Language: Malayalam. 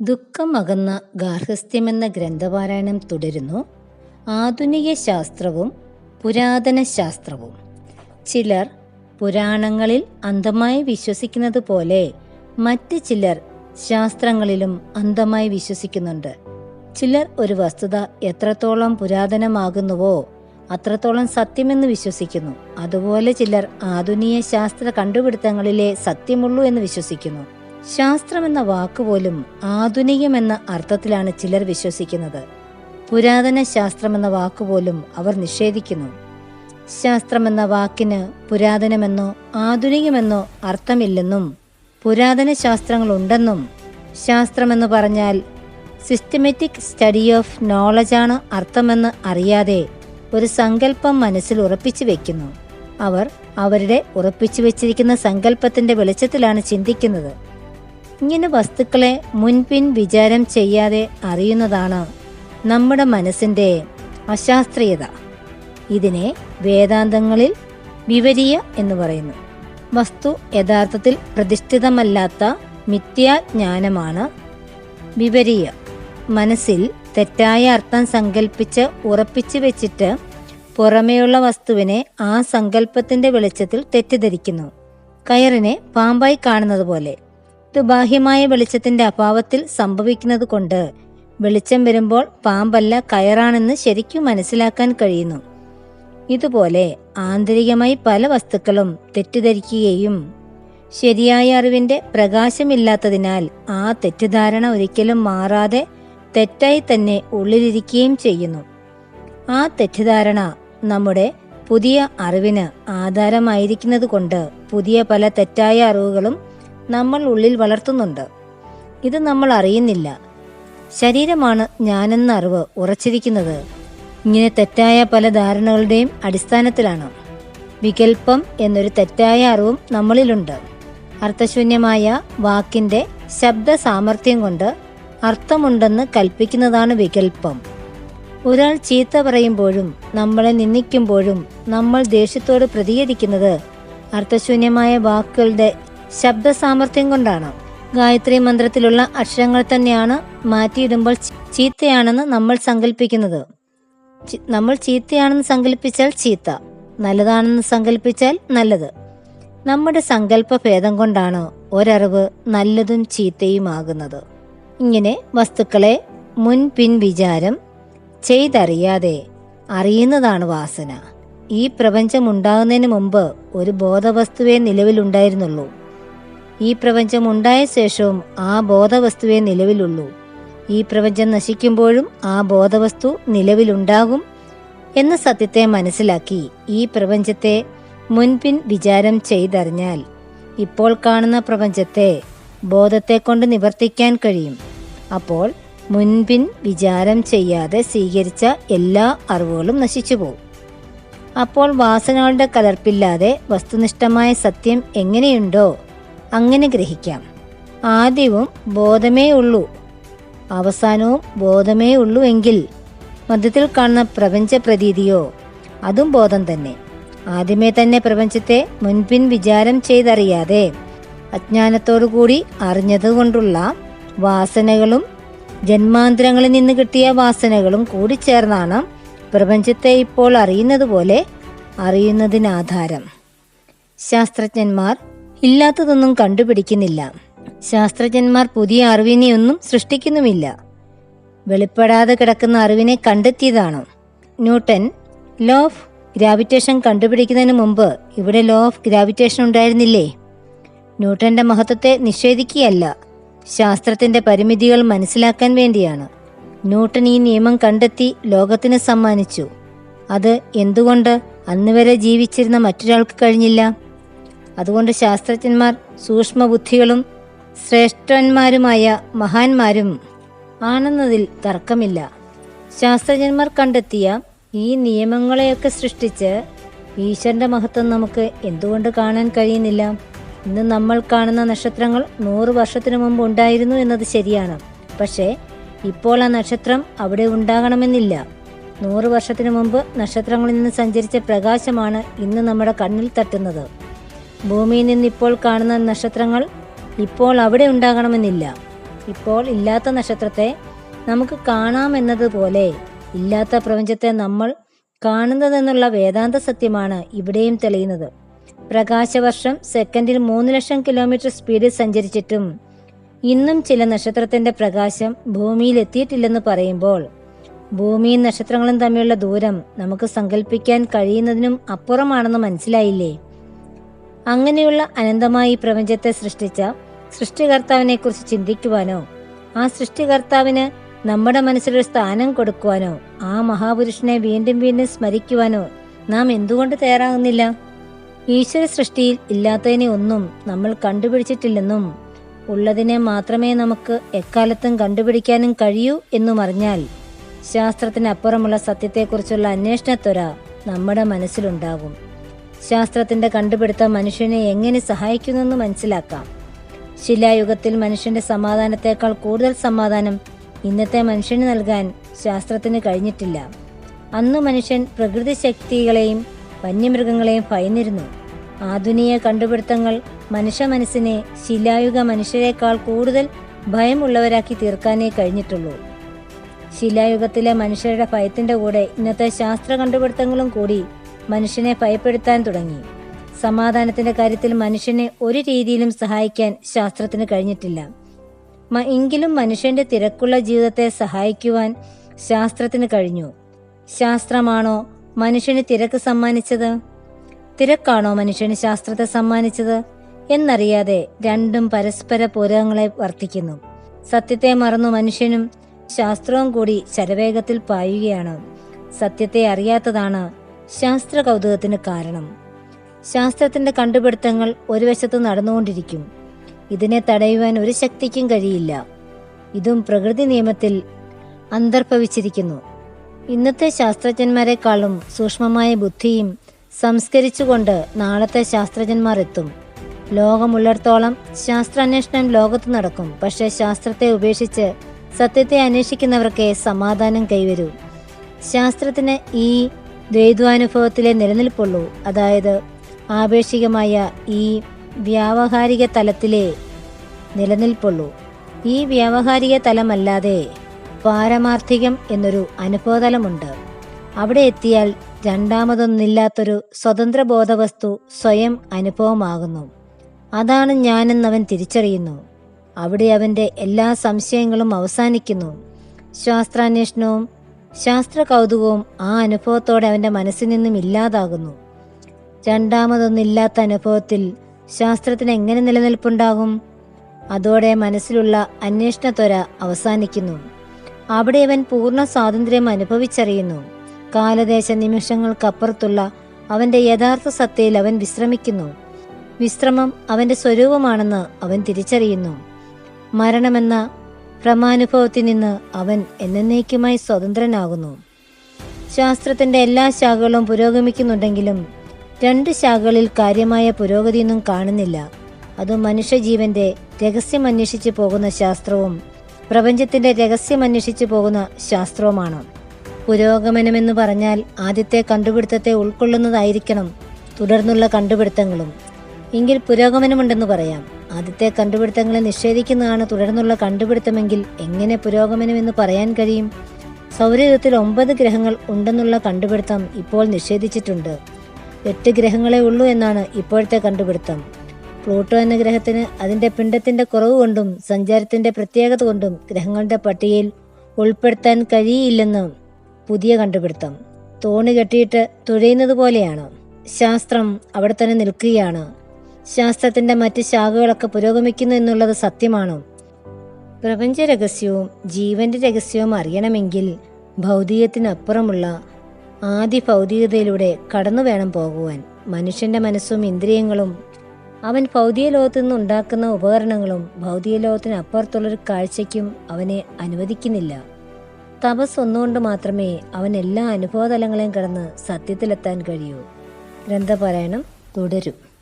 ദുഃഖമകന്ന ഗാർഹസ്ഥ്യമെന്ന ഗ്രന്ഥപാരായണം തുടരുന്നു. ആധുനിക ശാസ്ത്രവും പുരാതന ശാസ്ത്രവും. ചിലർ പുരാണങ്ങളിൽ അന്ധമായി വിശ്വസിക്കുന്നത് പോലെ മറ്റ് ചിലർ ശാസ്ത്രങ്ങളിലും അന്ധമായി വിശ്വസിക്കുന്നുണ്ട്. ചിലർ ഒരു വസ്തുത എത്രത്തോളം പുരാതനമാകുന്നുവോ അത്രത്തോളം സത്യമെന്ന് വിശ്വസിക്കുന്നു. അതുപോലെ ചിലർ ആധുനിക ശാസ്ത്ര കണ്ടുപിടുത്തങ്ങളിലെ സത്യമുള്ളൂ എന്ന് വിശ്വസിക്കുന്നു. ശാസ്ത്രമെന്ന വാക്കുപോലും ആധുനികമെന്ന അർത്ഥത്തിലാണ് ചിലർ വിശ്വസിക്കുന്നത്. പുരാതന ശാസ്ത്രമെന്ന വാക്കുപോലും അവർ നിഷേധിക്കുന്നു. ശാസ്ത്രമെന്ന വാക്കിന് പുരാതനമെന്നോ ആധുനികമെന്നോ അർത്ഥമില്ലെന്നും പുരാതന ശാസ്ത്രങ്ങളുണ്ടെന്നും ശാസ്ത്രമെന്ന് പറഞ്ഞാൽ സിസ്റ്റമാറ്റിക് സ്റ്റഡി ഓഫ് നോളജാണ് അർത്ഥമെന്ന് അറിയാതെ ഒരു സങ്കല്പം മനസ്സിൽ ഉറപ്പിച്ചു വെക്കുന്നു. അവർ അവരുടെ ഉറപ്പിച്ചു വെച്ചിരിക്കുന്ന സങ്കല്പത്തിന്റെ വെളിച്ചത്തിലാണ് ചിന്തിക്കുന്നത്. ഇങ്ങനെ വസ്തുക്കളെ മുൻപിൻ വിചാരം ചെയ്യാതെ അറിയുന്നതാണ് നമ്മുടെ മനസ്സിന്റെ അശാസ്ത്രീയത. ഇതിനെ വേദാന്തങ്ങളിൽ വിവരിയ എന്ന് പറയുന്നു. വസ്തു യഥാർത്ഥത്തിൽ പ്രതിഷ്ഠിതമല്ലാത്ത മിഥ്യാജ്ഞാനമാണ് വിവരിയ. മനസ്സിൽ തെറ്റായ അർത്ഥം സങ്കല്പിച്ച് ഉറപ്പിച്ചു വെച്ചിട്ട് പുറമേയുള്ള വസ്തുവിനെ ആ സങ്കല്പത്തിന്റെ വെളിച്ചത്തിൽ തെറ്റിദ്ധരിക്കുന്നു. കയറിനെ പാമ്പായി കാണുന്നത് പോലെ. ഇത് ബാഹ്യമായ വെളിച്ചത്തിന്റെ അഭാവത്തിൽ സംഭവിക്കുന്നത് കൊണ്ട് വെളിച്ചം വരുമ്പോൾ പാമ്പല്ല കയറാണെന്ന് ശരിക്കും മനസ്സിലാക്കാൻ കഴിയുന്നു. ഇതുപോലെ ആന്തരികമായി പല വസ്തുക്കളും തെറ്റിദ്ധരിക്കുകയും ശരിയായ അറിവിന്റെ പ്രകാശമില്ലാത്തതിനാൽ ആ തെറ്റിദ്ധാരണ ഒരിക്കലും മാറാതെ തെറ്റായി തന്നെ ഉള്ളിലിരിക്കുകയും ചെയ്യുന്നു. ആ തെറ്റിദ്ധാരണ നമ്മുടെ പുതിയ അറിവിന് ആധാരമായിരിക്കുന്നത് കൊണ്ട് പുതിയ പല തെറ്റായ അറിവുകളും നമ്മൾ ഉള്ളിൽ വളർത്തുന്നുണ്ട്. ഇത് നമ്മൾ അറിയുന്നില്ല. ശരീരമാണ് ഞാനെന്ന അറിവ് ഉറച്ചിരിക്കുന്നത്. ഇങ്ങനെ തെറ്റായ പല ധാരണകളുടെയും അടിസ്ഥാനത്തിലാണ്. വികൽപ്പം എന്നൊരു തെറ്റായ അറിവും നമ്മളിലുണ്ട്. അർത്ഥശൂന്യമായ വാക്കിന്റെ ശബ്ദ സാമർഥ്യം കൊണ്ട് അർത്ഥമുണ്ടെന്ന് കൽപ്പിക്കുന്നതാണ് വികൽപ്പം. ഒരാൾ ചീത്ത പറയുമ്പോഴും നമ്മളെ നിന്ദിക്കുമ്പോഴും നമ്മൾ ദേഷ്യത്തോട് പ്രതികരിക്കുന്നത് അർത്ഥശൂന്യമായ വാക്കുകളുടെ ശബ്ദ സാമർഥ്യം കൊണ്ടാണ് ഗായത്രി മന്ത്രത്തിലുള്ള അക്ഷരങ്ങൾ തന്നെയാണ് മാറ്റിയിടുമ്പോൾ ചീത്തയാണെന്ന് നമ്മൾ സങ്കല്പിക്കുന്നത് നമ്മൾ ചീത്തയാണെന്ന് സങ്കല്പിച്ചാൽ ചീത്ത നല്ലതാണെന്ന് സങ്കല്പിച്ചാൽ നല്ലത്. നമ്മുടെ സങ്കല്പ ഭേദം കൊണ്ടാണ് ഒരറിവ് നല്ലതും ചീത്തയുമാകുന്നത്. ഇങ്ങനെ വസ്തുക്കളെ മുൻപിൻ വിചാരം ചെയ്തറിയാതെ അറിയുന്നതാണ് വാസന. ഈ പ്രപഞ്ചം ഉണ്ടാകുന്നതിന് മുമ്പ് ഒരു ബോധവസ്തുവേ നിലവിലുണ്ടായിരുന്നുള്ളൂ. ഈ പ്രപഞ്ചം ഉണ്ടായ ശേഷവും ആ ബോധവസ്തുവേ നിലവിലുള്ളൂ. ഈ പ്രപഞ്ചം നശിക്കുമ്പോഴും ആ ബോധവസ്തു നിലവിലുണ്ടാകും എന്ന സത്യത്തെ മനസ്സിലാക്കി ഈ പ്രപഞ്ചത്തെ മുൻപിൻ വിചാരം ചെയ്തറിഞ്ഞാൽ ഇപ്പോൾ കാണുന്ന പ്രപഞ്ചത്തെ ബോധത്തെ കൊണ്ട് നിവർത്തിക്കാൻ കഴിയും. അപ്പോൾ മുൻപിൻ വിചാരം ചെയ്യാതെ സ്വീകരിച്ച എല്ലാ അറിവുകളും നശിച്ചു പോകും അപ്പോൾ വാസനകളുടെ കലർപ്പില്ലാതെ വസ്തുനിഷ്ഠമായ സത്യം എങ്ങനെയുണ്ടോ അങ്ങനെ ഗ്രഹിക്കാം. ആദ്യവും ബോധമേ ഉള്ളൂ. അവസാനവും ബോധമേ ഉള്ളൂ എങ്കിൽ മധ്യത്തിൽ കാണുന്ന പ്രപഞ്ച പ്രതീതിയോ അതും ബോധം തന്നെ. ആദ്യമേ തന്നെ പ്രപഞ്ചത്തെ മുൻപിൻ വിചാരം ചെയ്തറിയാതെ അജ്ഞാനത്തോടുകൂടി അറിഞ്ഞതുകൊണ്ടുള്ള വാസനകളും ജന്മാന്തരങ്ങളിൽ നിന്ന് കിട്ടിയ വാസനകളും കൂടി ചേർന്നാണ് പ്രപഞ്ചത്തെ ഇപ്പോൾ അറിയുന്നത് പോലെ അറിയുന്നതിനാധാരം. ശാസ്ത്രജ്ഞന്മാർ ഇല്ലാത്തതൊന്നും കണ്ടുപിടിക്കുന്നില്ല. ശാസ്ത്രജ്ഞന്മാർ പുതിയ അറിവിനെയൊന്നും സൃഷ്ടിക്കുന്നുമില്ല. വെളിപ്പെടാതെ കിടക്കുന്ന അറിവിനെ കണ്ടെത്തിയതാണ്? ന്യൂട്ടൻ ലോ ഓഫ് ഗ്രാവിറ്റേഷൻ കണ്ടുപിടിക്കുന്നതിന് മുമ്പ് ഇവിടെ ലോ ഓഫ് ഗ്രാവിറ്റേഷൻ ഉണ്ടായിരുന്നില്ലേ? ന്യൂട്ടന്റെ മഹത്വത്തെ നിഷേധിക്കുകയല്ല. ശാസ്ത്രത്തിന്റെ പരിമിതികൾ മനസ്സിലാക്കാൻ വേണ്ടിയാണ്. ന്യൂട്ടൻ ഈ നിയമം കണ്ടെത്തി ലോകത്തിന് സമ്മാനിച്ചു. അത് എന്തുകൊണ്ട് അന്നുവരെ ജീവിച്ചിരുന്ന മറ്റൊരാൾക്ക് കഴിഞ്ഞില്ല? അതുകൊണ്ട് ശാസ്ത്രജ്ഞന്മാർ സൂക്ഷ്മബുദ്ധികളും ശ്രേഷ്ഠന്മാരുമായ മഹാന്മാരും ആണെന്നതിൽ തർക്കമില്ല. ശാസ്ത്രജ്ഞന്മാർ കണ്ടെത്തിയ ഈ നിയമങ്ങളെയൊക്കെ സൃഷ്ടിച്ച് ഈശ്വരന്റെ മഹത്വം നമുക്ക് എന്തുകൊണ്ട് കാണാൻ കഴിയുന്നില്ല? ഇന്ന് നമ്മൾ കാണുന്ന നക്ഷത്രങ്ങൾ നൂറ് വർഷത്തിനു മുമ്പ് ഉണ്ടായിരുന്നു എന്നത് ശരിയാണ്. പക്ഷേ ഇപ്പോൾ ആ നക്ഷത്രം അവിടെ ഉണ്ടാകണമെന്നില്ല. നൂറ് വർഷത്തിനു മുമ്പ് നക്ഷത്രങ്ങളിൽ നിന്ന് സഞ്ചരിച്ച പ്രകാശമാണ് ഇന്ന് നമ്മുടെ കണ്ണിൽ തട്ടുന്നത്. ഭൂമിയിൽ നിന്ന് ഇപ്പോൾ കാണുന്ന നക്ഷത്രങ്ങൾ ഇപ്പോൾ അവിടെ ഉണ്ടാകണമെന്നില്ല. ഇപ്പോൾ ഇല്ലാത്ത നക്ഷത്രത്തെ നമുക്ക് കാണാമെന്നതുപോലെ ഇല്ലാത്ത പ്രപഞ്ചത്തെ നമ്മൾ കാണുന്നതെന്നുള്ള വേദാന്ത സത്യമാണ് ഇവിടെയും തെളിയുന്നത്. പ്രകാശവർഷം സെക്കൻഡിൽ മൂന്ന് ലക്ഷം കിലോമീറ്റർ സ്പീഡിൽ സഞ്ചരിച്ചിട്ടും ഇന്നും ചില നക്ഷത്രത്തിന്റെ പ്രകാശം ഭൂമിയിൽ എത്തിയിട്ടില്ലെന്ന് പറയുമ്പോൾ ഭൂമിയും നക്ഷത്രങ്ങളും തമ്മിലുള്ള ദൂരം നമുക്ക് സങ്കല്പിക്കാൻ കഴിയുന്നതിനും അപ്പുറമാണെന്ന് മനസ്സിലായില്ലേ? അങ്ങനെയുള്ള അനന്തമായി പ്രപഞ്ചത്തെ സൃഷ്ടിച്ച സൃഷ്ടികർത്താവിനെ കുറിച്ച് ചിന്തിക്കുവാനോ ആ സൃഷ്ടികർത്താവിന് നമ്മുടെ മനസ്സിലൊരു സ്ഥാനം കൊടുക്കുവാനോ ആ മഹാപുരുഷനെ വീണ്ടും വീണ്ടും സ്മരിക്കുവാനോ നാം എന്തുകൊണ്ട് തയ്യാറാകുന്നില്ല? ഈശ്വര സൃഷ്ടിയിൽ ഇല്ലാത്തതിനെ ഒന്നും നമ്മൾ കണ്ടുപിടിച്ചിട്ടില്ലെന്നും ഉള്ളതിനെ മാത്രമേ നമുക്ക് എക്കാലത്തും കണ്ടുപിടിക്കാനും കഴിയൂ എന്നും അറിഞ്ഞാൽ ശാസ്ത്രത്തിനപ്പുറമുള്ള സത്യത്തെക്കുറിച്ചുള്ള അന്വേഷണത്വര നമ്മുടെ മനസ്സിലുണ്ടാകും ശാസ്ത്രത്തിന്റെ കണ്ടുപിടുത്തം മനുഷ്യനെ എങ്ങനെ സഹായിക്കുന്നെന്ന് മനസ്സിലാക്കാം. ശിലായുഗത്തിൽ മനുഷ്യന്റെ സമാധാനത്തെക്കാൾ കൂടുതൽ സമാധാനം ഇന്നത്തെ മനുഷ്യന് നൽകാൻ ശാസ്ത്രത്തിന് കഴിഞ്ഞിട്ടില്ല. അന്ന് മനുഷ്യൻ പ്രകൃതി ശക്തികളെയും വന്യമൃഗങ്ങളെയും ഭയന്നിരുന്നു. ആധുനിക കണ്ടുപിടുത്തങ്ങൾ മനുഷ്യ മനസ്സിനെ ശിലായുഗ മനുഷ്യരെക്കാൾ കൂടുതൽ ഭയമുള്ളവരാക്കി തീർക്കാനേ കഴിഞ്ഞിട്ടുള്ളൂ. ശിലായുഗത്തിലെ മനുഷ്യരുടെ ഭയത്തിന്റെ കൂടെ ഇന്നത്തെ ശാസ്ത്ര കണ്ടുപിടുത്തങ്ങളും കൂടി മനുഷ്യനെ ഭയപ്പെടുത്താൻ തുടങ്ങി. സമാധാനത്തിന്റെ കാര്യത്തിൽ മനുഷ്യനെ ഒരു രീതിയിലും സഹായിക്കാൻ ശാസ്ത്രത്തിന് കഴിഞ്ഞിട്ടില്ല. എങ്കിലും മനുഷ്യന്റെ തിരക്കുള്ള ജീവിതത്തെ സഹായിക്കുവാൻ ശാസ്ത്രത്തിന് കഴിഞ്ഞു. ശാസ്ത്രമാണോ മനുഷ്യന് തിരക്ക് സമ്മാനിച്ചത്? തിരക്കാണോ മനുഷ്യന് ശാസ്ത്രത്തെ സമ്മാനിച്ചത്? എന്നറിയാതെ രണ്ടും പരസ്പര പൂരകങ്ങളെ വർത്തിക്കുന്നു. സത്യത്തെ മറന്നു മനുഷ്യനും ശാസ്ത്രവും കൂടി ശരവേഗത്തിൽ പായുകയാണ്. സത്യത്തെ അറിയാത്തതാണ് ശാസ്ത്ര കൗതുകത്തിന് കാരണം. ശാസ്ത്രത്തിന്റെ കണ്ടുപിടുത്തങ്ങൾ ഒരു വശത്ത് നടന്നുകൊണ്ടിരിക്കും. ഇതിനെ തടയുവാൻ ഒരു ശക്തിക്കും കഴിയില്ല. ഇതും പ്രകൃതി നിയമത്തിൽ അന്തർഭവിച്ചിരിക്കുന്നു. ഇന്നത്തെ ശാസ്ത്രജ്ഞന്മാരെക്കാളും സൂക്ഷ്മമായ ബുദ്ധിയും സംസ്കരിച്ചുകൊണ്ട് നാളത്തെ ശാസ്ത്രജ്ഞന്മാർ എത്തും. ലോകമുള്ളിടത്തോളം ശാസ്ത്രാന്വേഷണം ലോകത്ത് നടക്കും. പക്ഷേ ശാസ്ത്രത്തെ ഉപേക്ഷിച്ച് സത്യത്തെ അന്വേഷിക്കുന്നവർക്കേ സമാധാനം കൈവരൂ. ശാസ്ത്രത്തിന് ഈ ദ്വൈദ്വാനുഭവത്തിലെ നിലനിൽപ്പുള്ളൂ. അതായത് ആപേക്ഷികമായ ഈ വ്യാവഹാരിക തലത്തിലെ നിലനിൽപ്പുള്ളൂ. ഈ വ്യാവഹാരിക തലമല്ലാതെ പാരമാർത്ഥികം എന്നൊരു അനുഭവതലമുണ്ട്. അവിടെ എത്തിയാൽ രണ്ടാമതൊന്നില്ലാത്തൊരു സ്വതന്ത്ര ബോധവസ്തു സ്വയം അനുഭവമാകുന്നു. അതാണ് ഞാനെന്നവൻ തിരിച്ചറിയുന്നു. അവിടെ അവന്റെ എല്ലാ സംശയങ്ങളും അവസാനിക്കുന്നു. ശാസ്ത്രാന്വേഷണവും ശാസ്ത്ര കൗതുകവും ആ അനുഭവത്തോടെ അവന്റെ മനസ്സിൽ നിന്നും ഇല്ലാതാകുന്നു. രണ്ടാമതൊന്നില്ലാത്ത അനുഭവത്തിൽ ശാസ്ത്രത്തിന് എങ്ങനെ നിലനിൽപ്പുണ്ടാകും? അതോടെ മനസ്സിലുള്ള അന്വേഷണത്വര അവസാനിക്കുന്നു. അവിടെ അവൻ പൂർണ സ്വാതന്ത്ര്യം അനുഭവിച്ചറിയുന്നു. കാലദേശ നിമിഷങ്ങൾക്കപ്പുറത്തുള്ള അവന്റെ യഥാർത്ഥ സത്തയിൽ അവൻ വിശ്രമിക്കുന്നു. വിശ്രമം അവന്റെ സ്വരൂപമാണെന്ന് അവൻ തിരിച്ചറിയുന്നു. മരണമെന്ന ഭ്രമാനുഭവത്തിൽ നിന്ന് അവൻ എന്നേക്കുമായി സ്വതന്ത്രനാകുന്നു. ശാസ്ത്രത്തിന്റെ എല്ലാ ശാഖകളും പുരോഗമിക്കുന്നുണ്ടെങ്കിലും രണ്ട് ശാഖകളിൽ കാര്യമായ പുരോഗതിയൊന്നും കാണുന്നില്ല. അത് മനുഷ്യജീവന്റെ രഹസ്യം അന്വേഷിച്ചു പോകുന്ന ശാസ്ത്രവും പ്രപഞ്ചത്തിന്റെ രഹസ്യം അന്വേഷിച്ചു പോകുന്ന ശാസ്ത്രവുമാണ്. പുരോഗമനമെന്ന് പറഞ്ഞാൽ ആദ്യത്തെ കണ്ടുപിടുത്തത്തെ ഉൾക്കൊള്ളുന്നതായിരിക്കണം തുടർന്നുള്ള കണ്ടുപിടുത്തങ്ങളും. എങ്കിൽ പുരോഗമനമുണ്ടെന്ന് പറയാം. ആദ്യത്തെ കണ്ടുപിടുത്തങ്ങളെ നിഷേധിക്കുന്നതാണ് തുടർന്നുള്ള കണ്ടുപിടുത്തമെങ്കിൽ എങ്ങനെ പുരോഗമനമെന്ന് പറയാൻ കഴിയും? സൗരയുഗത്തിൽ ഒമ്പത് ഗ്രഹങ്ങൾ ഉണ്ടെന്നുള്ള കണ്ടുപിടുത്തം ഇപ്പോൾ നിഷേധിച്ചിട്ടുണ്ട്. എട്ട് ഗ്രഹങ്ങളെ ഉള്ളൂ എന്നാണ് ഇപ്പോഴത്തെ കണ്ടുപിടുത്തം. പ്ലൂട്ടോ എന്ന ഗ്രഹത്തിന് അതിന്റെ പിണ്ടത്തിന്റെ കുറവ് കൊണ്ടും സഞ്ചാരത്തിന്റെ പ്രത്യേകത കൊണ്ടും ഗ്രഹങ്ങളുടെ പട്ടികയിൽ ഉൾപ്പെടുത്താൻ കഴിയില്ലെന്ന് പുതിയ കണ്ടുപിടുത്തം. തോണി കെട്ടിയിട്ട് തുഴയുന്നത് പോലെയാണ്. ശാസ്ത്രം അവിടെ തന്നെ നിൽക്കുകയാണ്. ശാസ്ത്രത്തിന്റെ മറ്റ് ശാഖകളൊക്കെ പുരോഗമിക്കുന്നു എന്നുള്ളത് സത്യമാണോ? പ്രപഞ്ച രഹസ്യവും ജീവന്റെ രഹസ്യവും അറിയണമെങ്കിൽ ഭൗതികത്തിനപ്പുറമുള്ള ആദ്യ ഭൗതികതയിലൂടെ കടന്നു വേണം പോകുവാൻ. മനുഷ്യന്റെ മനസ്സും ഇന്ദ്രിയങ്ങളും അവൻ ഭൗതിക ലോകത്തു നിന്ന് ഉണ്ടാക്കുന്ന ഉപകരണങ്ങളും ഭൗതിക ലോകത്തിനപ്പുറത്തുള്ളൊരു കാഴ്ചയ്ക്കും അവനെ അനുവദിക്കുന്നില്ല. തപസ് ഒന്നുകൊണ്ട് മാത്രമേ അവൻ എല്ലാ അനുഭവതലങ്ങളെയും കടന്ന് സത്യത്തിലെത്താൻ കഴിയൂ. ഗ്രന്ഥപാരായണം തുടരും.